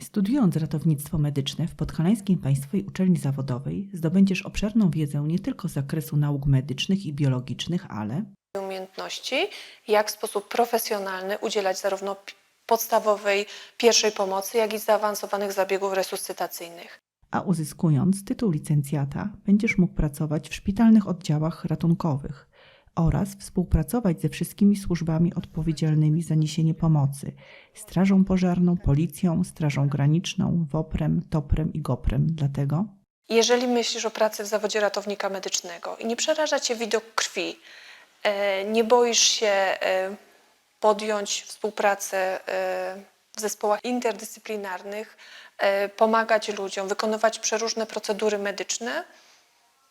Studiując ratownictwo medyczne w Podhalańskiej Państwowej Uczelni Zawodowej zdobędziesz obszerną wiedzę nie tylko z zakresu nauk medycznych i biologicznych, ale umiejętności, jak w sposób profesjonalny udzielać zarówno podstawowej pierwszej pomocy, jak i zaawansowanych zabiegów resuscytacyjnych. a uzyskując tytuł licencjata, będziesz mógł pracować w szpitalnych oddziałach ratunkowych oraz współpracować ze wszystkimi służbami odpowiedzialnymi za niesienie pomocy Strażą Pożarną, Policją, Strażą Graniczną, WOPRem, TOPRem i GOPRem. Dlatego Jeżeli myślisz o pracy w zawodzie ratownika medycznego i nie przeraża Cię widok krwi, e, nie boisz się e, podjąć współpracę e, w zespołach interdyscyplinarnych, pomagać ludziom, wykonywać przeróżne procedury medyczne,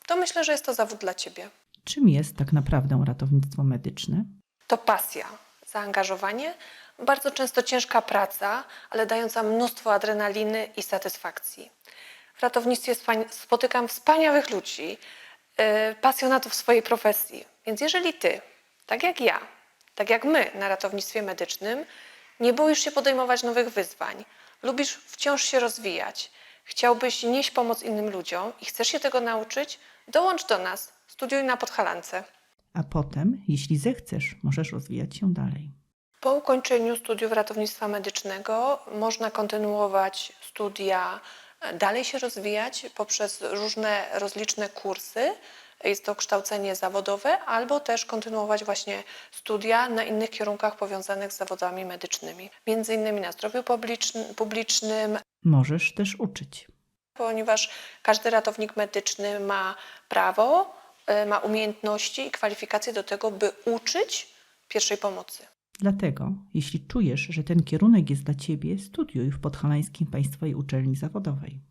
to myślę, że jest to zawód dla Ciebie. Czym jest tak naprawdę ratownictwo medyczne? To pasja, zaangażowanie, bardzo często ciężka praca, ale dająca mnóstwo adrenaliny i satysfakcji. W ratownictwie spotykam wspaniałych ludzi, yy, pasjonatów swojej profesji. Więc jeżeli ty, tak jak ja, tak jak my na ratownictwie medycznym, nie boisz się podejmować nowych wyzwań, lubisz wciąż się rozwijać, chciałbyś nieść pomoc innym ludziom i chcesz się tego nauczyć, dołącz do nas, studiuj na Podhalance. A potem, jeśli zechcesz, możesz rozwijać się dalej. Po ukończeniu studiów ratownictwa medycznego można kontynuować studia, dalej się rozwijać poprzez różne rozliczne kursy. Jest to kształcenie zawodowe, albo też kontynuować właśnie studia na innych kierunkach powiązanych z zawodami medycznymi, między innymi na zdrowiu publiczn- publicznym, Możesz też uczyć. ponieważ każdy ratownik medyczny ma prawo, ma umiejętności i kwalifikacje do tego, by uczyć pierwszej pomocy. Dlatego, jeśli czujesz, że ten kierunek jest dla Ciebie, studiuj w Podhalańskiej Państwowej Uczelni Zawodowej.